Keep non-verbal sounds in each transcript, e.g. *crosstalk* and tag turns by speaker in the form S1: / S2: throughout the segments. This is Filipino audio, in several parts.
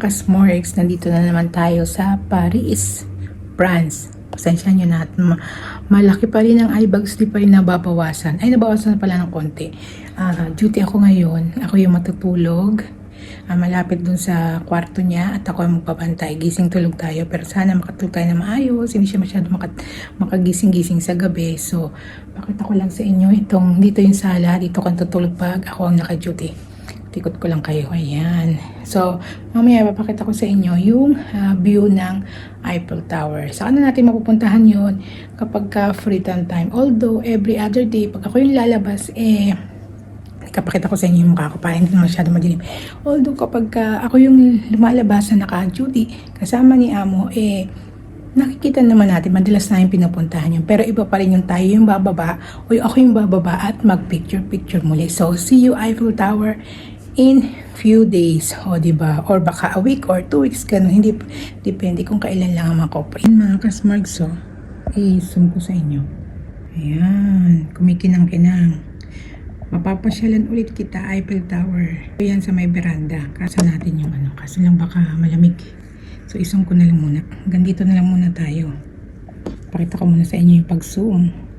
S1: kasmorgs, nandito na naman tayo sa Paris, France. Pasensya nyo na malaki pa rin ang eye bags, di pa rin nababawasan. Ay, nabawasan na pala ng konti. Ah, duty ako ngayon. Ako yung matutulog. Ah, malapit dun sa kwarto niya at ako ang magpapantay. Gising tulog tayo pero sana makatulog tayo na maayos. Hindi siya masyado makat makagising-gising sa gabi. So, pakita ko lang sa inyo itong dito yung sala. Dito kang tutulog pag ako ang naka-duty. Tikot ko lang kayo. Ayan. So, mamaya papakita ko sa inyo yung ah, view ng Eiffel Tower. Saan na natin mapupuntahan yon kapag ka free time time. Although, every other day, pag ako yung lalabas, eh, kapakita ko sa inyo yung mukha ko para hindi masyado madilim. Although kapag ka ako yung lumalabas na naka-duty, kasama ni Amo, eh, nakikita naman natin, madalas na yung pinupuntahan yun. Pero iba pa rin yung tayo yung bababa, o yung ako yung bababa at mag-picture-picture muli. So, see you Eiffel Tower in few days, o ba? Or baka a week or two weeks, ganun. Hindi, depende kung kailan lang ang makopre. Mga kasmargs, so, i-zoom ko sa inyo. Ayan, kumikinang-kinang. Mapapasyalan ulit kita Eiffel Tower. Ayan sa may veranda. Kasa natin yung ano. Kaso lang baka malamig. So isong ko na lang muna. Hanggang dito na lang muna tayo. Pakita ko muna sa inyo yung pag-zoom.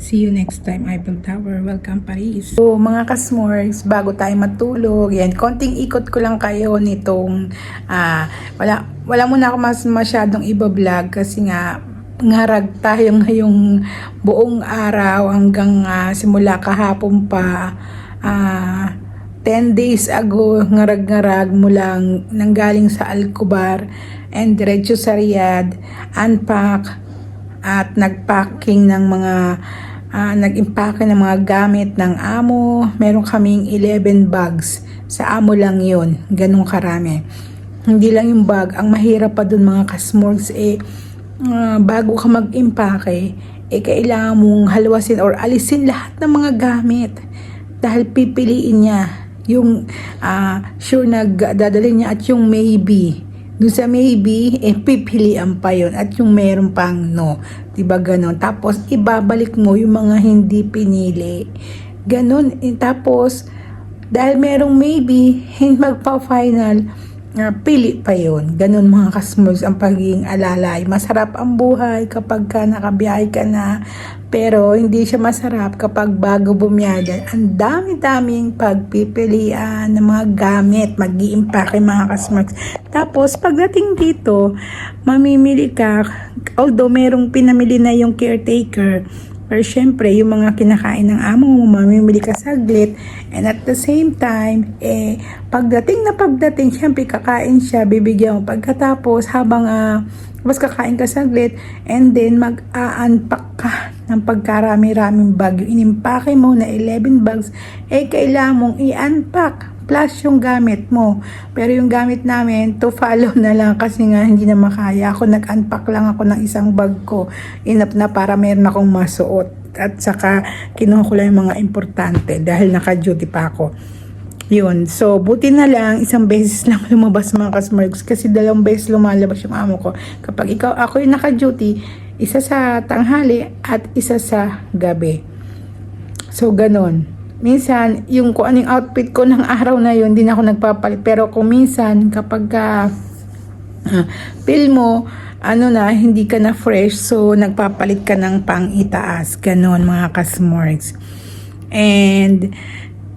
S1: See you next time Eiffel Tower. Welcome Paris. So mga kasmorgs, bago tayo matulog, yan, konting ikot ko lang kayo nitong, ah, wala, wala muna ako mas masyadong iba-vlog kasi nga, ngarag tayo *laughs* ngayong buong araw hanggang ah, simula kahapon pa. Ah, 10 days ago, ngarag-ngarag mulang nanggaling sa Alcobar and diretso sa Riyadh, unpack at nagpacking ng mga ah, nag-impake ng mga gamit ng amo. Meron kaming 11 bags. Sa amo lang yun. Ganong karami. Hindi lang yung bag. Ang mahirap pa dun mga kasmorgs eh, ah, bago ka mag-impake, eh kailangan mong halwasin or alisin lahat ng mga gamit. Dahil pipiliin niya yung ah, sure na niya at yung maybe. Doon sa maybe, eh, pipilian pa yon At yung meron pang no. Diba ganon? Tapos, ibabalik mo yung mga hindi pinili. Ganon. Eh, tapos, dahil merong maybe, hindi *laughs* magpa-final, ah, pili pa yon Ganon mga kasmurgs ang pagiging alalay. Masarap ang buhay kapag ka nakabiyahe ka na. Pero hindi siya masarap kapag bago bumiyada. Ang dami-daming pagpipilian ng mga gamit. mag iimpake mga kasmurgs. Tapos pagdating dito, mamimili ka. Although merong pinamili na yung caretaker. Pero syempre, yung mga kinakain ng amo mo, mamimili ka saglit. And at the same time, eh, pagdating na pagdating, syempre kakain siya, bibigyan mo. Pagkatapos, habang ah, tapos kakain ka saglit, and then mag-a-unpack ka ng pagkarami-raming bag. Yung inimpake mo na 11 bags, eh kailangan mong i-unpack plus yung gamit mo. Pero yung gamit namin, to follow na lang kasi nga hindi na makaya. Ako nag-unpack lang ako ng isang bag ko. Enough na para meron akong masuot. At saka kinuha ko lang yung mga importante dahil naka-duty pa ako. Yun. So, buti na lang, isang beses lang *laughs* lumabas mga kasmargs kasi dalawang beses lumalabas yung amo ko. Kapag ikaw, ako yung naka-duty, isa sa tanghali at isa sa gabi. So, ganon. Minsan, yung kung anong outfit ko ng *laughs* araw na yun, hindi na ako nagpapalit. Pero kung minsan, kapag ka, ah, feel mo, ano na, hindi ka na fresh, so nagpapalit ka ng pang itaas. Ganon, mga kasmorgs. And,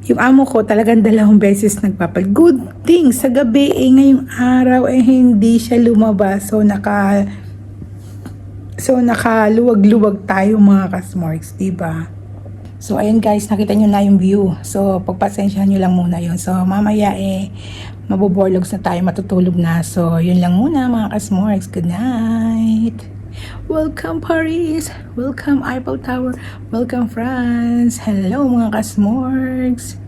S1: yung amo ko talagang dalawang beses nagpapalit. Good thing, sa gabi, eh, ngayong araw, eh, hindi siya lumabas. So, naka, so, nakaluwag-luwag tayo mga kasmorgs, diba? So, ayun guys, nakita nyo na yung view. So, pagpasensyahan nyo lang muna yun. So, mamaya eh, mabuborlogs na tayo, matutulog na. So, yun lang muna mga kasmorgs. Good night! Welcome Paris! Welcome Eiffel Tower! Welcome France! Hello mga kasmorgs!